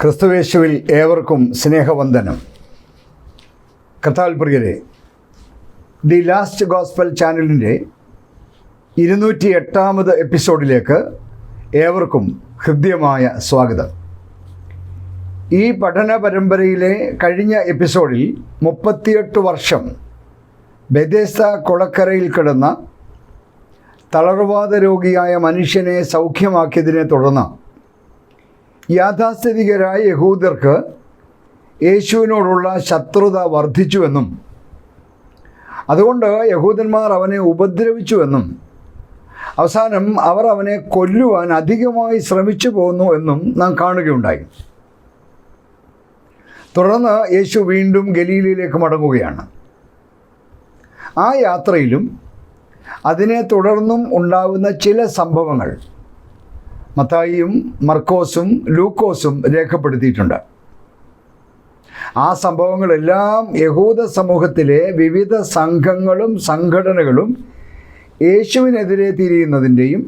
ക്രിസ്തുവേശുവിൽ ഏവർക്കും സ്നേഹവന്ദനം. കഥാൽപ്രിയരെ പ്രിയരെ ദി ലാസ്റ്റ് ഗോസ്പൽ ചാനലിന്റെ ഇരുന്നൂറ്റി എട്ടാമത് എപ്പിസോഡിലേക്ക് ഏവർക്കും ഹൃദ്യമായ സ്വാഗതം. ഈ പഠന പരമ്പരയിലെ കഴിഞ്ഞ എപ്പിസോഡിൽ മുപ്പത്തിയെട്ട് വർഷം ബെദേസ്ത കുളക്കരയിൽ കിടന്ന തളർവാദ രോഗിയായ മനുഷ്യനെ സൗഖ്യമാക്കിയതിനെ തുടർന്ന് യാഥാസ്ഥിതികരായ യഹൂദർക്ക് യേശുവിനോടുള്ള ശത്രുത വർദ്ധിച്ചുവെന്നും അതുകൊണ്ട് യഹൂദന്മാർ അവനെ ഉപദ്രവിച്ചുവെന്നും അവസാനം അവർ അവനെ കൊല്ലുവാൻ അധികമായി ശ്രമിച്ചു പോന്നു എന്നും നാം കാണുകയുണ്ടായി. തുടർന്ന് യേശു വീണ്ടും ഗലീലയിലേക്ക് മടങ്ങുകയാണ്. ആ യാത്രയിലും അതിനെ തുടർന്നും ഉണ്ടാകുന്ന ചില സംഭവങ്ങൾ മത്തായിയും മർക്കോസും ലൂക്കോസും രേഖപ്പെടുത്തിയിട്ടുണ്ട്. ആ സംഭവങ്ങളെല്ലാം യഹൂദ സമൂഹത്തിലെ വിവിധ സംഘങ്ങളും സംഘടനകളും യേശുവിനെതിരെ തിരിയുന്നതിന്റെയും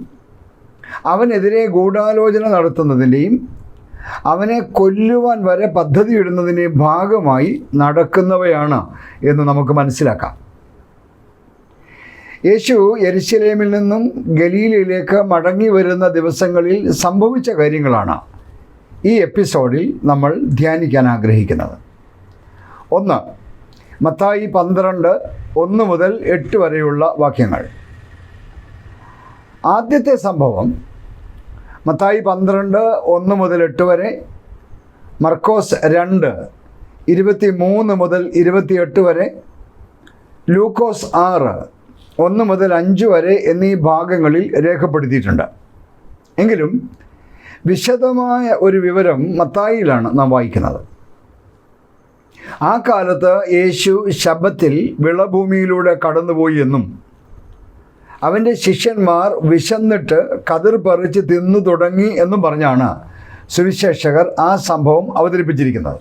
അവനെതിരെ ഗൂഢാലോചന നടത്തുന്നതിന്റെയും അവനെ കൊല്ലുവാൻ വരെ പദ്ധതിയിടുന്നതിന്റെയും ഭാഗമായി നടക്കുന്നവയാണ് എന്ന് നമുക്ക് മനസ്സിലാക്കാം. യേശു എരിശിലേമിൽ നിന്നും ഗലീലയിലേക്ക് മടങ്ങി വരുന്ന ദിവസങ്ങളിൽ സംഭവിച്ച കാര്യങ്ങളാണ് ഈ എപ്പിസോഡിൽ നമ്മൾ ധ്യാനിക്കാൻ ആഗ്രഹിക്കുന്നത്. ഒന്ന് മത്തായി പന്ത്രണ്ട് ഒന്ന് മുതൽ എട്ട് വരെയുള്ള വാക്യങ്ങൾ. ആദ്യത്തെ സംഭവം മത്തായി പന്ത്രണ്ട് ഒന്ന് മുതൽ എട്ട് വരെ മർക്കോസ് രണ്ട് ഇരുപത്തി മൂന്ന് മുതൽ ഇരുപത്തിയെട്ട് വരെ ലൂക്കോസ് ആറ് ഒന്ന് മുതൽ അഞ്ച് വരെ എന്നീ ഭാഗങ്ങളിൽ രേഖപ്പെടുത്തിയിട്ടുണ്ട്. എങ്കിലും വിശദമായ ഒരു വിവരം മത്തായിലാണ് നാം വായിക്കുന്നത്. ആ കാലത്ത് യേശു ശബത്തിൽ വിളഭൂമിയിലൂടെ കടന്നുപോയി എന്നും അവന്റെ ശിഷ്യന്മാർ വിശന്നിട്ട് കതിർ പറിച്ച് തിന്നു തുടങ്ങി എന്നും പറഞ്ഞാണ് സുവിശേഷകർ ആ സംഭവം അവതരിപ്പിച്ചിരിക്കുന്നത്.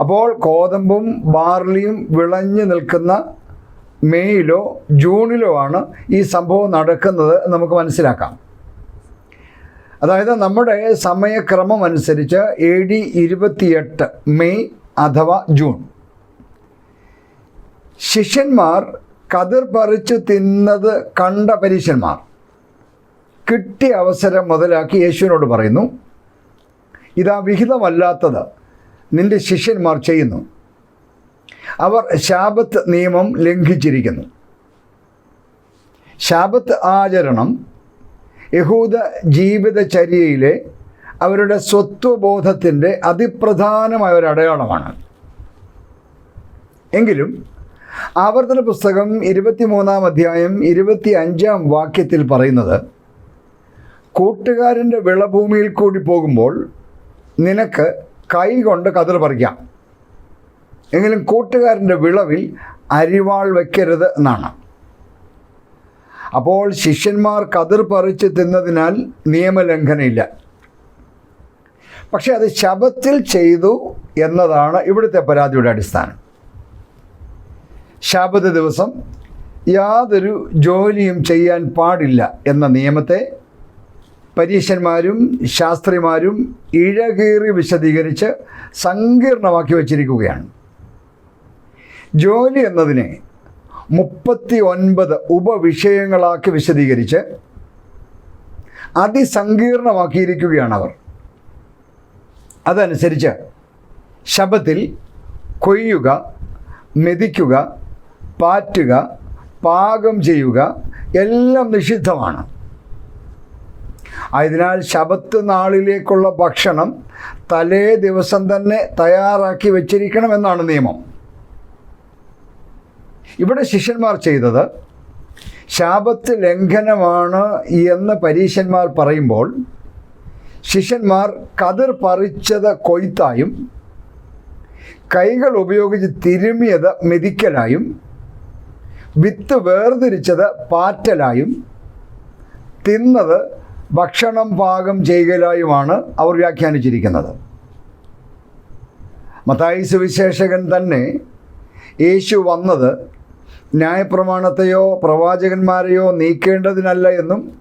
അപ്പോൾ കോതമ്പും ബാർലിയും വിളഞ്ഞു നിൽക്കുന്ന മെയ്യിലോ ജൂണിലോ ആണ് ഈ സംഭവം നടക്കുന്നത് നമുക്ക് മനസ്സിലാക്കാം. അതായത് നമ്മുടെ സമയക്രമം അനുസരിച്ച് എ ഡി ഇരുപത്തിയെട്ട് മെയ് അഥവാ ജൂൺ. ശിഷ്യന്മാർ കതിർ പറിച്ചു തിന്നത് കണ്ട പരീശന്മാർ കിട്ടിയ അവസരം മുതലാക്കി യേശുവിനോട് പറയുന്നു ഇതാ വിഹിതമല്ലാത്തത് നിന്റെ ശിഷ്യന്മാർ ചെയ്യുന്നു. അവർ ശാപത്ത് നിയമം ലംഘിച്ചിരിക്കുന്നു. ശാപത്ത് ആചരണം യഹൂദ ജീവിതചര്യയിലെ അവരുടെ സ്വത്വബോധത്തിന്റെ അതിപ്രധാനമായ ഒരു അടയാളമാണ്. എങ്കിലും ആവർത്തന പുസ്തകം ഇരുപത്തിമൂന്നാം അധ്യായം ഇരുപത്തി അഞ്ചാം വാക്യത്തിൽ പറയുന്നത് കൂട്ടുകാരന്റെ വിളഭൂമിയിൽ കൂടി പോകുമ്പോൾ നിനക്ക് കൈ കൊണ്ട് കതിർ പറിക്കാം. എങ്കിലും കൂട്ടുകാരന്റെ വിളവിൽ അരിവാൾ വയ്ക്കരുത് എന്നാണ്. അപ്പോൾ ശിഷ്യന്മാർ കതിർ പറിച്ച് തിന്നതിനാൽ നിയമലംഘനയില്ല പക്ഷെ അത് ശബത്തിൽ ചെയ്തു എന്നതാണ് ഇവിടുത്തെ പരാതിയുടെ അടിസ്ഥാനം. ശാബത ദിവസം യാതൊരു ജോലിയും ചെയ്യാൻ പാടില്ല എന്ന നിയമത്തെ പരീശന്മാരും ശാസ്ത്രിമാരും ഇഴകീറി വിശദീകരിച്ച് സങ്കീർണമാക്കി വച്ചിരിക്കുകയാണ്. ജോലി എന്നതിനെ മുപ്പത്തി ഒൻപത് ഉപവിഷയങ്ങളാക്കി വിശദീകരിച്ച് അതിസങ്കീർണമാക്കിയിരിക്കുകയാണ് അവർ. അതനുസരിച്ച് ശബത്തിൽ കൊയ്യുക മെതിക്കുക പാറ്റുക പാകം ചെയ്യുക എല്ലാം നിഷിദ്ധമാണ്. ആയതിനാൽ ശബത്ത് നാളിലേക്കുള്ള ഭക്ഷണം തലേ ദിവസം തന്നെ തയ്യാറാക്കി വച്ചിരിക്കണമെന്നാണ് നിയമം. ഇവിടെ ശിഷ്യന്മാർ ചെയ്തത് ശാപത്ത് ലംഘനമാണ് എന്ന് പരീശന്മാർ പറയുമ്പോൾ ശിഷ്യന്മാർ കതിർ പറിച്ചത് കൊയ്ത്തായും കൈകൾ ഉപയോഗിച്ച് തിരുമിയത് മെതിക്കലായും വിത്ത് വേർതിരിച്ചത് പാറ്റലായും തിന്നത് ഭക്ഷണം പാകം ചെയ്യലായുമാണ് അവർ വ്യാഖ്യാനിച്ചിരിക്കുന്നത്. മത്തായി സുവിശേഷകൻ തന്നെ യേശു വന്നത് ന്യായപ്രമാണത്തെയോ പ്രവാചകന്മാരെയോ നീക്കേണ്ടതിനല്ല എന്നും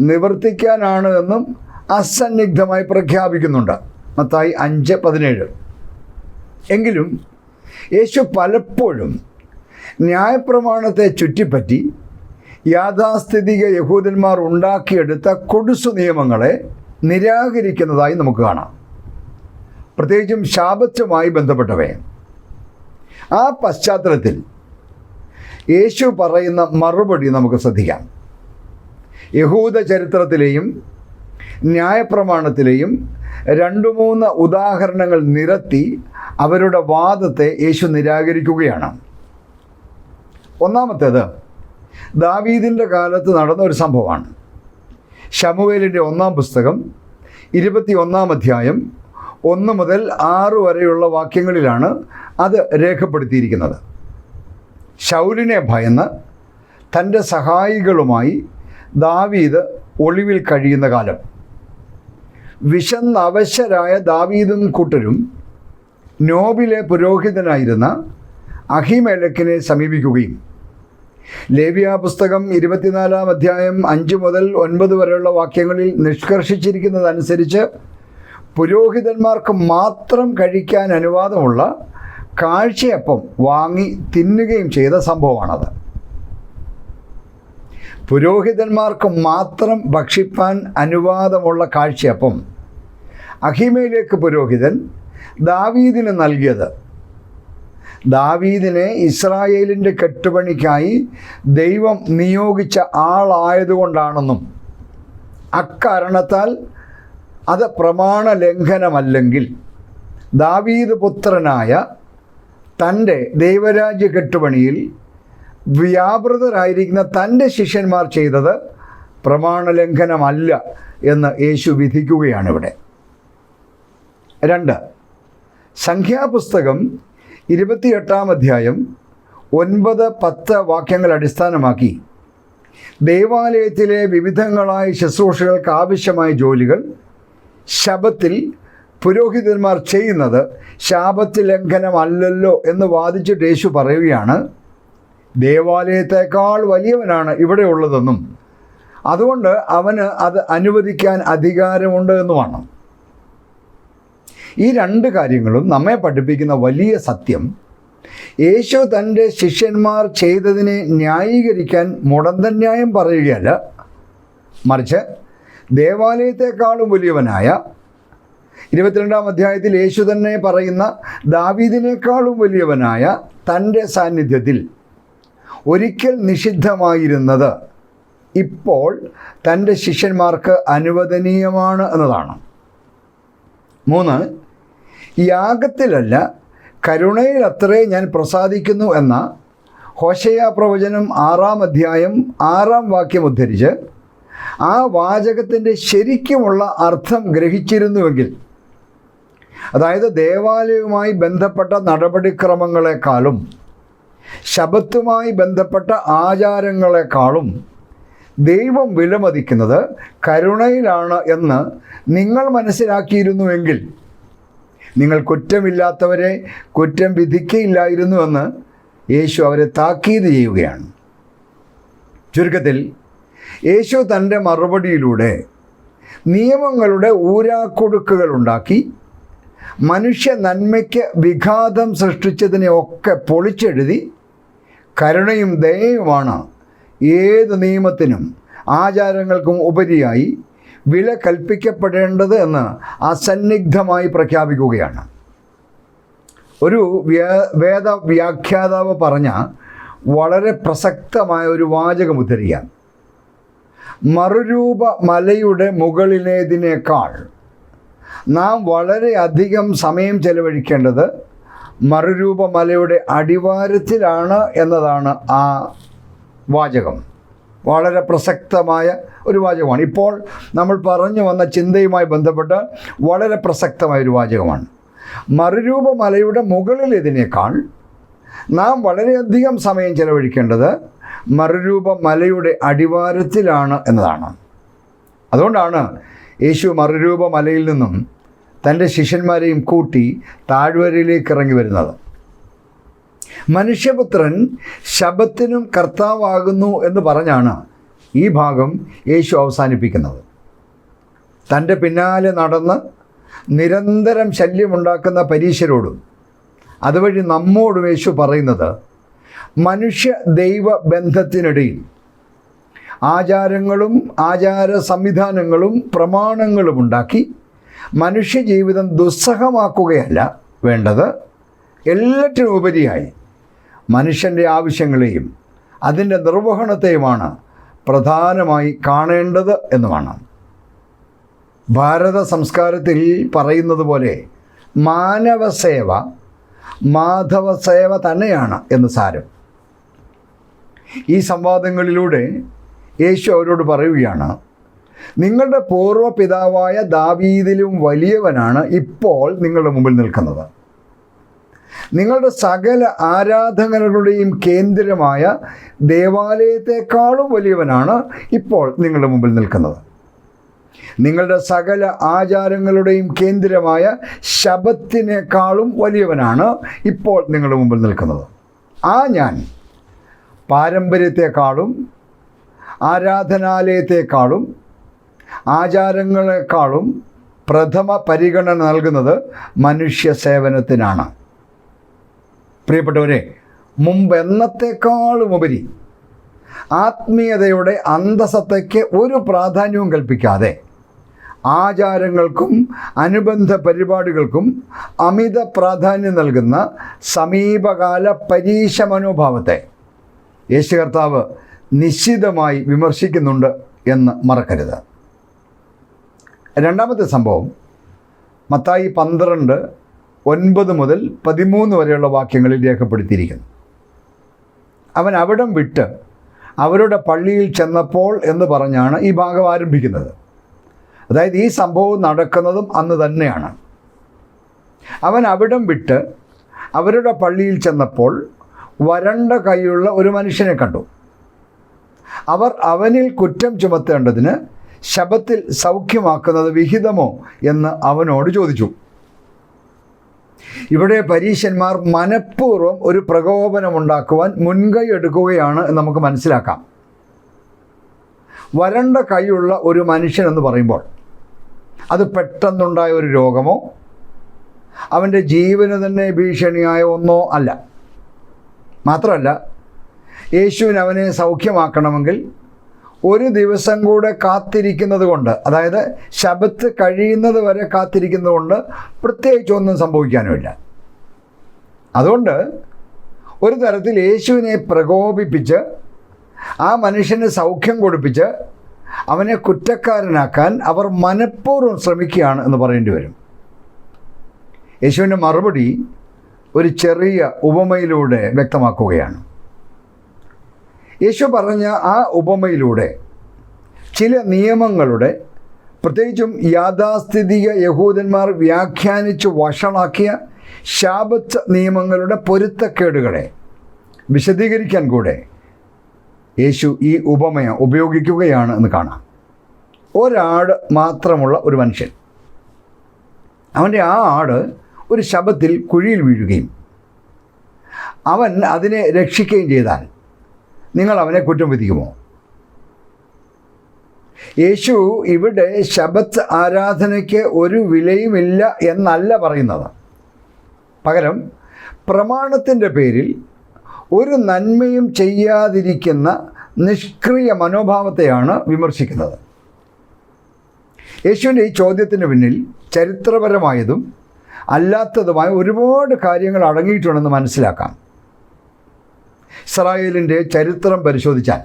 നിവർത്തിക്കാനാണ് എന്നും അസന്നിഗ്ധമായി പ്രഖ്യാപിക്കുന്നുണ്ട്. മത്തായി അഞ്ച് പതിനേഴ്. എങ്കിലും യേശു പലപ്പോഴും ന്യായപ്രമാണത്തെ ചുറ്റിപ്പറ്റി യാഥാസ്ഥിതിക യഹൂദന്മാർ ഉണ്ടാക്കിയെടുത്ത കൊടുസു നിയമങ്ങളെ നിരാകരിക്കുന്നതായി നമുക്ക് കാണാം. പ്രത്യേകിച്ചും ശാപത്തുമായി ബന്ധപ്പെട്ടവയെ. ആ പശ്ചാത്തലത്തിൽ യേശു പറയുന്ന മറുപടി നമുക്ക് ശ്രദ്ധിക്കാം. യഹൂദ ചരിത്രത്തിലെയും ന്യായപ്രമാണത്തിലെയും രണ്ടു മൂന്ന് ഉദാഹരണങ്ങൾ നിരത്തി അവരുടെ വാദത്തെ യേശു നിരാകരിക്കുകയാണ്. ഒന്നാമത്തേത് ദാവീദിന്റെ കാലത്ത് നടന്ന ഒരു സംഭവമാണ്. ഷമുവേലിന്റെ ഒന്നാം പുസ്തകം ഇരുപത്തി ഒന്നാം അധ്യായം ഒന്ന് മുതൽ ആറ് വരെയുള്ള വാക്യങ്ങളിലാണ് അത് രേഖപ്പെടുത്തിയിരിക്കുന്നത്. ശൗലിനെ ഭയന്ന് തന്റെ സഹായികളുമായി ദാവീദ് ഒളിവിൽ കഴിയുന്ന കാലം. വിശന്നവശരായ ദാവീദും കൂട്ടരും നോബിലെ പുരോഹിതനായിരുന്ന അഹിമേലക്കിനെ സമീപിക്കുകയും. ലേവ്യ പുസ്തകം ഇരുപത്തിനാലാം അധ്യായം അഞ്ച് മുതൽ ഒൻപത് വരെയുള്ള വാക്യങ്ങളിൽ നിഷ്കർഷിച്ചിരിക്കുന്നതനുസരിച്ച് പുരോഹിതന്മാർക്ക് മാത്രം കഴിക്കാൻ അനുവാദമുള്ള കാഴ്ചയപ്പം വാങ്ങി തിന്നുകയും ചെയ്ത സംഭവമാണത്. പുരോഹിതന്മാർക്ക് മാത്രം ഭക്ഷിപ്പാൻ അനുവാദമുള്ള കാഴ്ചയപ്പം അഹിമയിലേക്ക് പുരോഹിതൻ ദാവീദിന് നൽകിയത്. ദാവീദിനെ ഇസ്രായേലിന്റെ കെട്ടുപണിക്കായി ദൈവം നിയോഗിച്ച ആളായതുകൊണ്ടാണെന്നും അക്കാരണത്താൽ അത് പ്രമാണ ലംഘനമല്ലെങ്കിൽ ദാവീദ് പുത്രനായ തന്റെ ദൈവരാജ്യ കെട്ടുപണിയിൽ വ്യാപൃതരായിരിക്കുന്ന തന്റെ ശിഷ്യന്മാർ ചെയ്തത് പ്രമാണലംഘനമല്ല എന്ന് യേശു വിധിക്കുകയാണ് ഇവിടെ. രണ്ട് സംഖ്യാപുസ്തകം ഇരുപത്തിയെട്ടാം അധ്യായം ഒൻപത് പത്ത് വാക്യങ്ങൾ അടിസ്ഥാനമാക്കി ദേവാലയത്തിലെ വിവിധങ്ങളായ ശുശ്രൂഷകൾക്ക് ആവശ്യമായ ജോലികൾ ശബത്തിൽ പുരോഹിതന്മാർ ചെയ്യുന്നത് ശാപത്ത് ലംഘനമല്ലല്ലോ എന്ന് വാദിച്ചിട്ട് യേശു പറയുകയാണ് ദേവാലയത്തെക്കാൾ വലിയവനാണ് ഇവിടെ ഉള്ളതെന്നും അതുകൊണ്ട് അവന് അത് അനുവദിക്കാൻ അധികാരമുണ്ട് എന്നുമാണ്. ഈ രണ്ട് കാര്യങ്ങളും നമ്മെ പഠിപ്പിക്കുന്ന വലിയ സത്യം യേശു തന്റെ ശിഷ്യന്മാർ ചെയ്തതിനെ ന്യായീകരിക്കാൻ മുടന്തൻ ന്യായം പറയുകയല്ല. മറിച്ച് ദേവാലയത്തെക്കാളും വലിയവനായ ഇരുപത്തിരണ്ടാം അധ്യായത്തിൽ യേശു തന്നെ പറയുന്ന ദാവീദിനേക്കാളും വലിയവനായ തന്റെ സാന്നിധ്യത്തിൽ ഒരിക്കൽ നിഷിദ്ധമായിരുന്നത് ഇപ്പോൾ തന്റെ ശിഷ്യന്മാർക്ക് അനുവദനീയമാണ് എന്നതാണ്. മൂന്ന് യാഗത്തിലല്ല കരുണയിൽ അത്രേ ഞാൻ പ്രസാദിക്കുന്നു എന്ന ഹോശയ പ്രവചനം ആറാം അധ്യായം ആറാം വാക്യം ഉദ്ധരിച്ച് ആ വാചകത്തിന്റെ ശരിക്കുമുള്ള അർത്ഥം ഗ്രഹിച്ചിരുന്നുവെങ്കിൽ അതായത് ദേവാലയവുമായി ബന്ധപ്പെട്ട നടപടിക്രമങ്ങളെക്കാളും ശബത്തുമായി ബന്ധപ്പെട്ട ആചാരങ്ങളെക്കാളും ദൈവം വിലമതിക്കുന്നത് കരുണയിലാണ് എന്ന് നിങ്ങൾ മനസ്സിലാക്കിയിരുന്നുവെങ്കിൽ നിങ്ങൾ കുറ്റമില്ലാത്തവരെ കുറ്റം വിധിക്കയില്ലായിരുന്നുവെന്ന് യേശു അവരെ താക്കീത് ചെയ്യുകയാണ്. ചുരുക്കത്തിൽ യേശു തന്റെ മറുപടിയിലൂടെ നിയമങ്ങളുടെ ഊരാക്കൊടുക്കുകൾ ഉണ്ടാക്കി മനുഷ്യ നന്മയ്ക്ക് വിഘാതം സൃഷ്ടിച്ചതിനെ ഒക്കെ പൊളിച്ചെഴുതി കരുണയും ദയയുമാണ് ഏത് നിയമത്തിനും ആചാരങ്ങൾക്കും ഉപരിയായി വില കൽപ്പിക്കപ്പെടേണ്ടത് എന്ന് അസന്നിഗ്ധമായി പ്രഖ്യാപിക്കുകയാണ്. ഒരു വേദ വ്യാഖ്യാതാവ് പറഞ്ഞ വളരെ പ്രസക്തമായ ഒരു വാചകം ഉദ്ധരിക്കാം മറുരൂപ മലയുടെ മുകളിലേതിനേക്കാൾ നാം വളരെയധികം സമയം ചെലവഴിക്കേണ്ടത് മറുരൂപമലയുടെ അടിവാരത്തിലാണ് എന്നതാണ് ആ വാചകം. വളരെ പ്രസക്തമായ ഒരു വാചകമാണ്. ഇപ്പോൾ നമ്മൾ പറഞ്ഞു വന്ന ചിന്തയുമായി ബന്ധപ്പെട്ട് വളരെ പ്രസക്തമായ ഒരു വാചകമാണ്. മറുരൂപമലയുടെ മുകളിൽ ഇതിനേക്കാൾ നാം വളരെയധികം സമയം ചെലവഴിക്കേണ്ടത് മറുരൂപമലയുടെ അടിവാരത്തിലാണ് എന്നതാണ്. അതുകൊണ്ടാണ് യേശു മറുരൂപ മലയിൽ നിന്നും തന്റെ ശിഷ്യന്മാരെയും കൂട്ടി താഴ്വരയിലേക്ക് ഇറങ്ങി വരുന്നത്. മനുഷ്യപുത്രൻ ശബത്തിനും കർത്താവാകുന്നു എന്ന് പറഞ്ഞാണ് ഈ ഭാഗം യേശു അവസാനിപ്പിക്കുന്നത്. തന്റെ പിന്നാലെ നടന്ന് നിരന്തരം ശല്യമുണ്ടാക്കുന്ന പരീശരോടും അതുവഴി നമ്മോടും യേശു പറയുന്നത് മനുഷ്യ ദൈവ ബന്ധത്തിനിടയിൽ ആചാരങ്ങളും ആചാര സംവിധാനങ്ങളും പ്രമാണങ്ങളും ഉണ്ടാക്കി മനുഷ്യജീവിതം ദുസ്സഹമാക്കുകയല്ല വേണ്ടത്. എല്ലാറ്റിനും ഉപരിയായി മനുഷ്യന്റെ ആവശ്യങ്ങളെയും അതിന്റെ നിർവഹണത്തെയുമാണ് പ്രധാനമായി കാണേണ്ടത് എന്നുമാണ്. ഭാരത സംസ്കാരത്തിൽ പറയുന്നത് പോലെ മാനവസേവ മാധവസേവ തന്നെയാണ് എന്ന് സാരം. ഈ സംവാദങ്ങളിലൂടെ യേശു അവരോട് പറയുകയാണ് നിങ്ങളുടെ പൂർവ പിതാവായ ദാവീദിലും വലിയവനാണ് ഇപ്പോൾ നിങ്ങളുടെ മുമ്പിൽ നിൽക്കുന്നത്. നിങ്ങളുടെ സകല ആരാധകരുടെയും കേന്ദ്രമായ ദേവാലയത്തെക്കാളും വലിയവനാണ് ഇപ്പോൾ നിങ്ങളുടെ മുമ്പിൽ നിൽക്കുന്നത്. നിങ്ങളുടെ സകല ആചാരങ്ങളുടെയും കേന്ദ്രമായ ശബത്തിനേക്കാളും വലിയവനാണ് ഇപ്പോൾ നിങ്ങളുടെ മുമ്പിൽ നിൽക്കുന്നത്. ആ ഞാൻ പാരമ്പര്യത്തെക്കാളും ആരാധനാലയത്തെക്കാളും ആചാരങ്ങളെക്കാളും പ്രഥമ പരിഗണന നൽകുന്നത് മനുഷ്യ സേവനത്തിനാണ്. പ്രിയപ്പെട്ടവരെ മുമ്പ് എന്നത്തെക്കാളും ഉപരി ആത്മീയതയുടെ അന്തസത്തയ്ക്ക് ഒരു പ്രാധാന്യവും കൽപ്പിക്കാതെ ആചാരങ്ങൾക്കും അനുബന്ധ പരിപാടികൾക്കും അമിത പ്രാധാന്യം നൽകുന്ന സമീപകാല പരീക്ഷ മനോഭാവത്തെ യേശു കർത്താവ് നിശ്ചിതമായി വിമർശിക്കുന്നുണ്ട് എന്ന് മറക്കരുത്. രണ്ടാമത്തെ സംഭവം മത്തായി പന്ത്രണ്ട് ഒൻപത് മുതൽ പതിമൂന്ന് വരെയുള്ള വാക്യങ്ങളിൽ രേഖപ്പെടുത്തിയിരിക്കുന്നു. അവൻ അവിടം വിട്ട് അവരുടെ പള്ളിയിൽ ചെന്നപ്പോൾ എന്ന് പറഞ്ഞാണ് ഈ ഭാഗം ആരംഭിക്കുന്നത്. അതായത് ഈ സംഭവം നടക്കുന്നതും അന്ന് തന്നെയാണ്. അവൻ അവിടം വിട്ട് അവരുടെ പള്ളിയിൽ ചെന്നപ്പോൾ വരണ്ട കൈയുള്ള ഒരു മനുഷ്യനെ കണ്ടു. അവർ അവനിൽ കുറ്റം ചുമത്തേണ്ടതിന് ശബത്തിൽ സൗഖ്യമാക്കുന്നത് വിഹിതമോ എന്ന് അവനോട് ചോദിച്ചു. ഇവിടെ പരീശന്മാർ മനഃപൂർവം ഒരു പ്രകോപനമുണ്ടാക്കുവാൻ മുൻകൈ എടുക്കുകയാണ് എന്ന് നമുക്ക് മനസ്സിലാക്കാം. വരണ്ട കൈയുള്ള ഒരു മനുഷ്യൻ എന്ന് പറയുമ്പോൾ അത് പെട്ടെന്നുണ്ടായ ഒരു രോഗമോ അവന്റെ ജീവന് തന്നെ ഭീഷണിയായ ഒന്നോ അല്ല. മാത്രമല്ല യേശുവിന് അവനെ സൗഖ്യമാക്കണമെങ്കിൽ ഒരു ദിവസം കൂടെ കാത്തിരിക്കുന്നത് കൊണ്ട് അതായത് ശബത്ത് കഴിയുന്നത് വരെ കാത്തിരിക്കുന്നത് കൊണ്ട് പ്രത്യേകിച്ചൊന്നും സംഭവിക്കാനുമില്ല. അതുകൊണ്ട് ഒരു തരത്തിൽ യേശുവിനെ പ്രകോപിപ്പിച്ച് ആ മനുഷ്യന് സൗഖ്യം കൊടുപ്പിച്ച് അവനെ കുറ്റക്കാരനാക്കാൻ അവർ മനഃപൂർവം ശ്രമിക്കുകയാണ് എന്ന് പറയേണ്ടി വരും. യേശുവിന്റെ മറുപടി ഒരു ചെറിയ ഉപമയിലൂടെ വ്യക്തമാക്കുകയാണ്. യേശു പറഞ്ഞ ആ ഉപമയിലൂടെ ചില നിയമങ്ങളുടെ പ്രത്യേകിച്ചും യാഥാസ്ഥിതിക യഹൂദന്മാർ വ്യാഖ്യാനിച്ച് വഷളാക്കിയ ശാപത്ത് നിയമങ്ങളുടെ പൊരുത്തക്കേടുകളെ വിശദീകരിക്കാൻ കൂടെ യേശു ഈ ഉപമയ ഉപയോഗിക്കുകയാണ് എന്ന് കാണാം. ഒരാട് മാത്രമുള്ള ഒരു മനുഷ്യൻ. അവന്റെ ആ ആട് ഒരു ശബത്തിൽ കുഴിയിൽ വീഴുകയും അവൻ അതിനെ രക്ഷിക്കുകയും ചെയ്താൽ നിങ്ങൾ അവനെ കുറ്റം വിധിക്കുമോ? യേശു ഇവിടെ ശബത്ത് ആരാധനയ്ക്ക് ഒരു വിലയുമില്ല എന്നല്ല പറയുന്നത്. പകരം പ്രമാണത്തിന്റെ പേരിൽ ഒരു നന്മയും ചെയ്യാതിരിക്കുന്ന നിഷ്ക്രിയ മനോഭാവത്തെയാണ് വിമർശിക്കുന്നത്. യേശുവിന്റെ ഈ ചോദ്യത്തിന് പിന്നിൽ ചരിത്രപരമായതും അല്ലാത്തതുമായ ഒരുപാട് കാര്യങ്ങൾ അടങ്ങിയിട്ടുണ്ടെന്ന് മനസ്സിലാക്കാം. ഇസ്രായേലിന്റെ ചരിത്രം പരിശോധിച്ചാൽ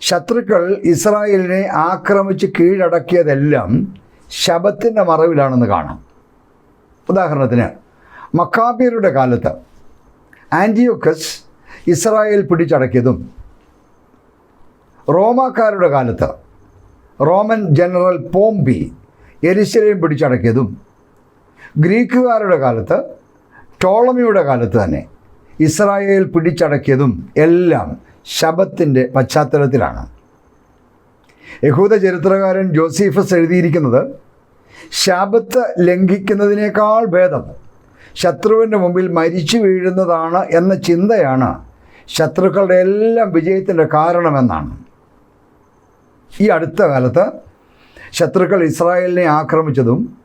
ശത്രുക്കൾ ഇസ്രായേലിനെ ആക്രമിച്ച് കീഴടക്കിയതെല്ലാം ശബത്തിന്റെ മറവിലാണെന്ന് കാണാം. ഉദാഹരണത്തിന് മക്കാബിയരുടെ കാലത്ത് ആന്റിയോക്കസ് ഇസ്രായേൽ പിടിച്ചടക്കിയതും റോമാക്കാരുടെ കാലത്ത് റോമൻ ജനറൽ പോംബി എരിശലയും പിടിച്ചടക്കിയതും ഗ്രീക്കുകാരുടെ കാലത്ത് ടോളമിയുടെ കാലത്ത് തന്നെ ഇസ്രായേൽ പിടിച്ചടക്കിയതും എല്ലാം ശബത്തിന്റെ പശ്ചാത്തലത്തിലാണ്. യഹൂദ ചരിത്രകാരൻ ജോസീഫസ് എഴുതിയിരിക്കുന്നത് ശാപത്ത് ലംഘിക്കുന്നതിനേക്കാൾ ഭേദം ശത്രുവിന്റെ മുമ്പിൽ മരിച്ചു വീഴുന്നതാണ് എന്ന ചിന്തയാണ് ശത്രുക്കളുടെ എല്ലാം വിജയത്തിന്റെ കാരണമെന്നാണ്. ഈ അടുത്ത കാലത്ത് ശത്രുക്കൾ ഇസ്രായേലിനെ ആക്രമിച്ചതും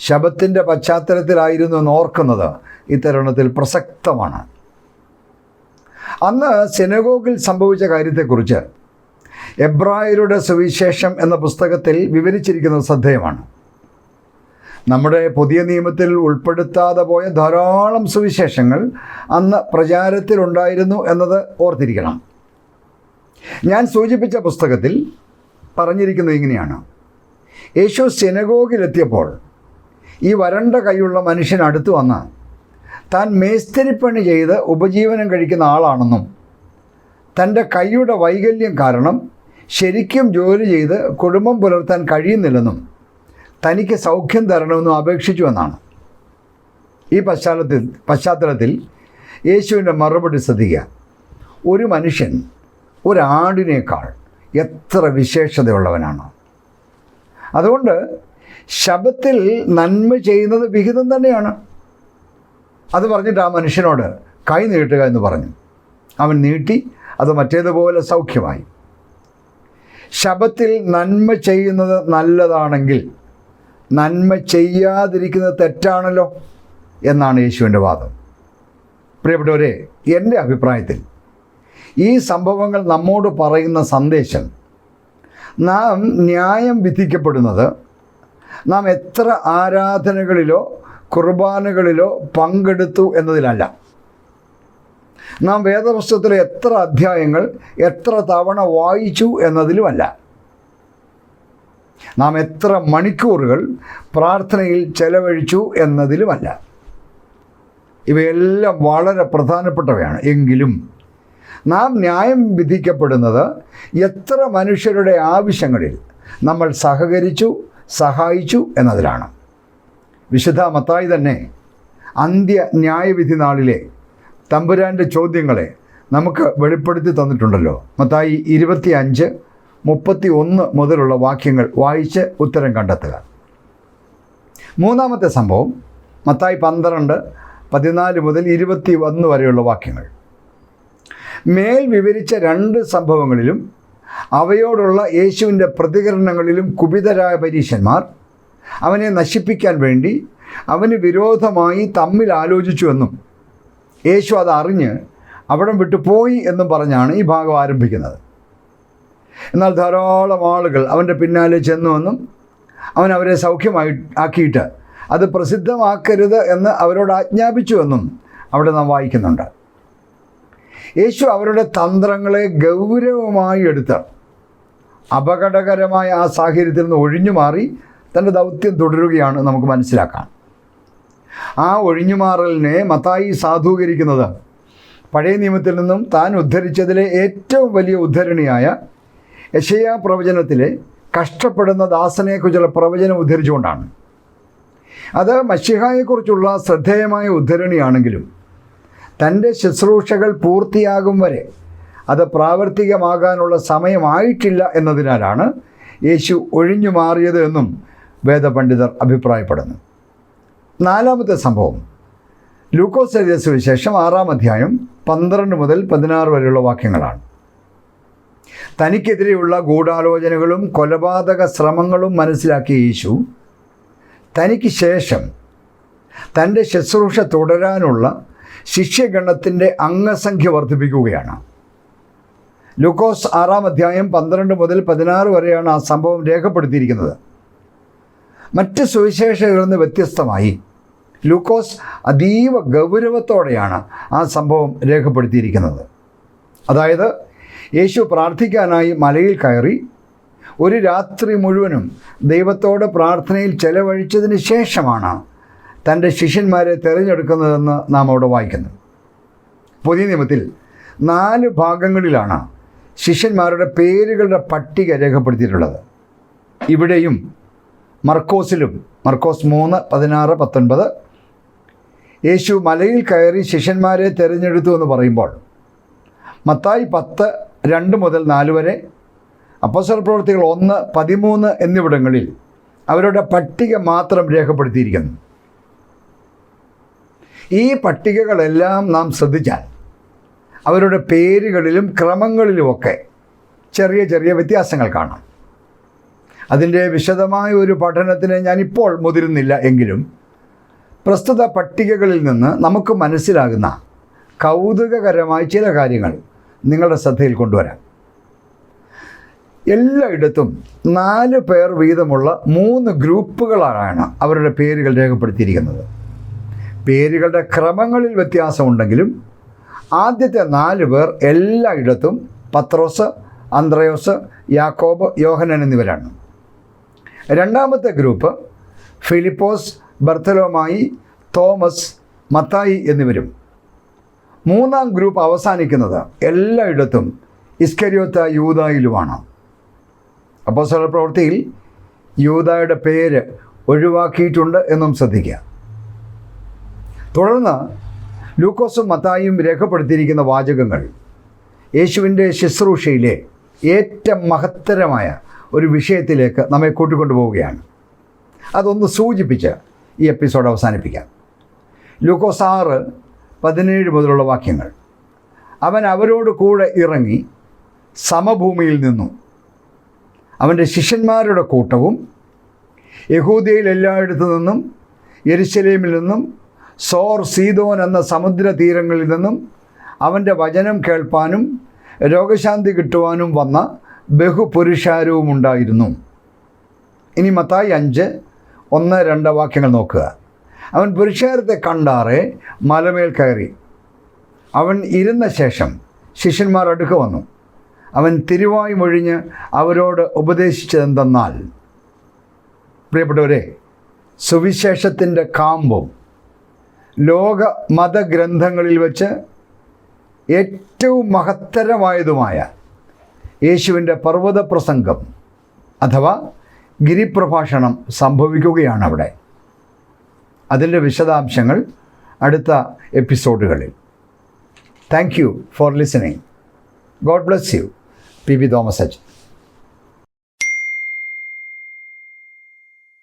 ശബത്തിന്റെ പശ്ചാത്തലത്തിലായിരുന്നു എന്ന് ഓർക്കുന്നത് ഇത്തരുണത്തിൽ പ്രസക്തമാണ്. അന്ന് സെനഗോഗിൽ സംഭവിച്ച കാര്യത്തെക്കുറിച്ച് എബ്രായരുടെ സുവിശേഷം എന്ന പുസ്തകത്തിൽ വിവരിച്ചിരിക്കുന്നത് ശ്രദ്ധേയമാണ്. നമ്മുടെ പുതിയ നിയമത്തിൽ ഉൾപ്പെടുത്താതെ പോയ ധാരാളം സുവിശേഷങ്ങൾ അന്ന് പ്രചാരത്തിലുണ്ടായിരുന്നു എന്നത് ഓർത്തിരിക്കണം. ഞാൻ സൂചിപ്പിച്ച പുസ്തകത്തിൽ പറഞ്ഞിരിക്കുന്നത് ഇങ്ങനെയാണ്. യേശു സെനഗോഗിലെത്തിയപ്പോൾ ഈ വരണ്ട കൈയുള്ള മനുഷ്യൻ അടുത്ത് വന്ന് താൻ മേസ്തിരിപ്പണി ചെയ്ത് ഉപജീവനം കഴിക്കുന്ന ആളാണെന്നും തന്റെ കൈയുടെ വൈകല്യം കാരണം ശരിക്കും ജോലി ചെയ്ത് കുടുംബം പുലർത്താൻ കഴിയുന്നില്ലെന്നും തനിക്ക് സൗഖ്യം തരണമെന്നും അപേക്ഷിച്ചു എന്നാണ്. ഈ പശ്ചാത്തലത്തിൽ പശ്ചാത്തലത്തിൽ യേശുവിന്റെ മറുപടി ശ്രദ്ധിക്കുക. ഒരു മനുഷ്യൻ ഒരാടിനേക്കാൾ എത്ര വിശേഷതയുള്ളവനാണ്. അതുകൊണ്ട് ശബത്തിൽ നന്മ ചെയ്യുന്നത് വിഹിതം തന്നെയാണ്. അത് പറഞ്ഞിട്ട് ആ മനുഷ്യനോട് കൈ നീട്ടുക എന്ന് പറഞ്ഞു. അവൻ നീട്ടി അത് മറ്റേതുപോലെ സൗഖ്യമായി. ശബത്തിൽ നന്മ ചെയ്യുന്നത് നല്ലതാണെങ്കിൽ നന്മ ചെയ്യാതിരിക്കുന്നത് തെറ്റാണല്ലോ എന്നാണ് യേശുവിന്റെ വാദം. പ്രിയപ്പെട്ടവരെ എന്റെ അഭിപ്രായത്തിൽ ഈ സംഭവങ്ങൾ നമ്മോട് പറയുന്ന സന്ദേശം നാം ന്യായം വിധിക്കപ്പെടുന്നത് നാം എത്ര ആരാധനകളിലോ കുർബാനകളിലോ പങ്കെടുത്തു എന്നതിലല്ല നാം വേദപുസ്തകത്തിലെ എത്ര അധ്യായങ്ങൾ എത്ര തവണ വായിച്ചു എന്നതിലുമല്ല. നാം എത്ര മണിക്കൂറുകൾ പ്രാർത്ഥനയിൽ ചെലവഴിച്ചു എന്നതിലുമല്ല. ഇവയെല്ലാം വളരെ പ്രധാനപ്പെട്ടവയാണ്. എങ്കിലും നാം ന്യായം വിധിക്കപ്പെടുന്നത് എത്ര മനുഷ്യരുടെ ആവശ്യങ്ങളിൽ നമ്മൾ സഹകരിച്ചു സഹായിച്ചു എന്നതിലാണ്. വിശുദ്ധ മത്തായി തന്നെ അന്ത്യ ന്യായവിധി നാളിലെ തമ്പുരാന്റെ ചോദ്യങ്ങളെ നമുക്ക് വെളിപ്പെടുത്തി തന്നിട്ടുണ്ടല്ലോ. മത്തായി ഇരുപത്തി അഞ്ച് മുപ്പത്തി ഒന്ന് മുതലുള്ള വാക്യങ്ങൾ വായിച്ച് ഉത്തരം കണ്ടെത്തുക. മൂന്നാമത്തെ സംഭവം മത്തായി പന്ത്രണ്ട് പതിനാല് മുതൽ ഇരുപത്തി ഒന്ന് വരെയുള്ള വാക്യങ്ങൾ. മേൽ വിവരിച്ച രണ്ട് സംഭവങ്ങളിലും അവയോടുള്ള യേശുവിന്റെ പ്രതികരണങ്ങളിലും കുപിതരായ പരീശന്മാർ അവനെ നശിപ്പിക്കാൻ വേണ്ടി അവന് വിരോധമായി തമ്മിൽ ആലോചിച്ചുവെന്നും യേശു അത് അവിടം വിട്ടു പോയി എന്നും പറഞ്ഞാണ് ഈ ഭാഗം ആരംഭിക്കുന്നത്. എന്നാൽ ധാരാളം ആളുകൾ അവന്റെ പിന്നാലെ ചെന്നുവെന്നും അവൻ അവരെ സൗഖ്യമായി ആക്കിയിട്ട് അത് പ്രസിദ്ധമാക്കരുത് എന്ന് അവരോട് ആജ്ഞാപിച്ചുവെന്നും അവിടെ നാം വായിക്കുന്നുണ്ട്. യേശു അവരുടെ തന്ത്രങ്ങളെ ഗൗരവമായി എടുത്ത് അപകടകരമായ ആ സാഹചര്യത്തിൽ നിന്ന് ഒഴിഞ്ഞു മാറി തന്റെ ദൗത്യം തുടരുകയാണ് നമുക്ക് മനസ്സിലാക്കാം. ആ ഒഴിഞ്ഞുമാറലിനെ മത്തായി സാധൂകരിക്കുന്നത് പഴയ നിയമത്തിൽ നിന്നും താൻ ഉദ്ധരിച്ചതിലെ ഏറ്റവും വലിയ ഉദ്ധരണിയായ യശയാ പ്രവചനത്തിലെ കഷ്ടപ്പെടുന്ന ദാസനെക്കുറിച്ചുള്ള പ്രവചനം ഉദ്ധരിച്ചുകൊണ്ടാണ്. അത് മഷിഹായെക്കുറിച്ചുള്ള ശ്രദ്ധേയമായ ഉദ്ധരണിയാണെങ്കിലും തന്റെ ശുശ്രൂഷകൾ പൂർത്തിയാകും വരെ അത് പ്രാവർത്തികമാകാനുള്ള സമയമായിട്ടില്ല എന്നതിനാലാണ് യേശു ഒഴിഞ്ഞു മാറിയത് എന്നും വേദപണ്ഡിതർ അഭിപ്രായപ്പെടുന്നു. നാലാമത്തെ സംഭവം. ലൂക്കോസ് എഴുതിയ സുവിശേഷം ആറാം അധ്യായം പന്ത്രണ്ട് മുതൽ പതിനാറ് വരെയുള്ള വാക്യങ്ങളാണ്. തനിക്കെതിരെയുള്ള ഗൂഢാലോചനകളും കൊലപാതക ശ്രമങ്ങളും മനസ്സിലാക്കിയ യേശു തനിക്ക് ശേഷം തന്റെ ശുശ്രൂഷ തുടരാനുള്ള ശിഷ്യഗണത്തിന്റെ അംഗസംഖ്യ വർദ്ധിപ്പിക്കുകയാണ്. ലൂക്കോസ് ആറാം അധ്യായം പന്ത്രണ്ട് മുതൽ പതിനാറ് വരെയാണ് ആ സംഭവം രേഖപ്പെടുത്തിയിരിക്കുന്നത്. മറ്റ് സുവിശേഷകളിൽ നിന്ന് വ്യത്യസ്തമായി. ലൂക്കോസ് അതീവ ഗൗരവത്തോടെയാണ് ആ സംഭവം രേഖപ്പെടുത്തിയിരിക്കുന്നത്. അതായത് യേശു പ്രാർത്ഥിക്കാനായി മലയിൽ കയറി ഒരു രാത്രി മുഴുവനും ദൈവത്തോട് പ്രാർത്ഥനയിൽ ചെലവഴിച്ചതിന് ശേഷമാണ് തന്റെ ശിഷ്യന്മാരെ തിരഞ്ഞെടുക്കുന്നതെന്ന് നാം അവിടെ വായിക്കുന്നു. പുതിയ നിയമത്തിൽ നാല് ഭാഗങ്ങളിലാണ് ശിഷ്യന്മാരുടെ പേരുകളുടെ പട്ടിക രേഖപ്പെടുത്തിയിട്ടുള്ളത്. ഇവിടെയും മർക്കോസിലും മർക്കോസ് മൂന്ന് പതിനാറ് പത്തൊൻപത്. യേശു മലയിൽ കയറി ശിഷ്യന്മാരെ തിരഞ്ഞെടുത്തു എന്ന് പറയുമ്പോൾ മത്തായി പത്ത് രണ്ട് മുതൽ നാല് വരെ അപ്പസർ പ്രവൃത്തികൾ ഒന്ന് പതിമൂന്ന് എന്നിവിടങ്ങളിൽ അവരുടെ പട്ടിക മാത്രം രേഖപ്പെടുത്തിയിരിക്കുന്നു. ഈ പട്ടികകളെല്ലാം നാം ശ്രദ്ധിച്ചാൽ അവരുടെ പേരുകളിലും ക്രമങ്ങളിലുമൊക്കെ ചെറിയ ചെറിയ വ്യത്യാസങ്ങൾ കാണാം. അതിന്റെ വിശദമായ ഒരു പഠനത്തിന് ഞാനിപ്പോൾ മുതിരുന്നില്ല എങ്കിലും പ്രസ്തുത പട്ടികകളിൽ നിന്ന് നമുക്ക് മനസ്സിലാകുന്ന കൗതുകകരമായ ചില കാര്യങ്ങൾ നിങ്ങളുടെ ശ്രദ്ധയിൽ കൊണ്ടുവരാം. എല്ലായിടത്തും നാല് പേർ വീതമുള്ള മൂന്ന് ഗ്രൂപ്പുകളാണ് അവരുടെ പേരുകൾ രേഖപ്പെടുത്തിയിരിക്കുന്നത്. പേരുകളുടെ ക്രമങ്ങളിൽ വ്യത്യാസമുണ്ടെങ്കിലും ആദ്യത്തെ നാല് പേർ എല്ലായിടത്തും പത്രോസ് അന്ത്രയോസ് യാക്കോബ് യോഹനൻ എന്നിവരാണ്. രണ്ടാമത്തെ ഗ്രൂപ്പ് ഫിലിപ്പോസ് ബർത്തലോമായി തോമസ് മത്തായി എന്നിവരും. മൂന്നാം ഗ്രൂപ്പ് അവസാനിക്കുന്നത് എല്ലായിടത്തും ഇസ്കരിയോത്ത യൂതായിലുമാണ് അപ്പോസ്തല പ്രവൃത്തിയിൽ യൂതായുടെ പേര് ഒഴിവാക്കിയിട്ടുണ്ട് എന്നും ശ്രദ്ധിക്കുക. തുടർന്ന് ലൂക്കോസും മത്തായും രേഖപ്പെടുത്തിയിരിക്കുന്ന വാചകങ്ങൾ യേശുവിന്റെ ശുശ്രൂഷയിലെ ഏറ്റവും മഹത്തരമായ ഒരു വിഷയത്തിലേക്ക് നമ്മെ കൂട്ടിക്കൊണ്ടു പോവുകയാണ്. അതൊന്ന് സൂചിപ്പിച്ച് ഈ എപ്പിസോഡ് അവസാനിപ്പിക്കാം. ലൂക്കോസ് ആറ് പതിനേഴ് മുതലുള്ള വാക്യങ്ങൾ. അവൻ അവരോട് കൂടെ ഇറങ്ങി സമഭൂമിയിൽ നിന്നു. അവന്റെ ശിഷ്യന്മാരുടെ കൂട്ടവും യഹൂദിയയിൽ എല്ലായിടത്തു നിന്നും എരിശലേമിൽ നിന്നും സോർ സീതോൻ എന്ന സമുദ്ര തീരങ്ങളിൽ നിന്നും അവന്റെ വചനം കേൾപ്പാനും രോഗശാന്തി കിട്ടുവാനും വന്ന ബഹുപുരുഷാരവും ഉണ്ടായിരുന്നു. ഇനി മത്തായി അഞ്ച് ഒന്ന് രണ്ട് വാക്യങ്ങൾ നോക്കുക. അവൻ പുരുഷാരത്തെ കണ്ടാറെ മലമേൽ കയറി. അവൻ ഇരുന്ന ശേഷം ശിഷ്യന്മാർ അടുക്ക വന്നു. അവൻ തിരുവായി മൊഴിഞ്ഞ് അവരോട് ഉപദേശിച്ചതെന്തെന്നാൽ പ്രിയപ്പെട്ടവരെ സുവിശേഷത്തിന്റെ കാമ്പും ലോക മതഗ്രന്ഥങ്ങളിൽ വച്ച് ഏറ്റവും മഹത്തരമായതുമായ യേശുവിന്റെ പർവത പ്രസംഗം അഥവാ ഗിരിപ്രഭാഷണം സംഭവിക്കുകയാണ് അവിടെ അതിന്റെ വിശദാംശങ്ങൾ അടുത്ത എപ്പിസോഡുകളിൽ. Thank you for listening God bless you P V Thomas അച്ഛൻ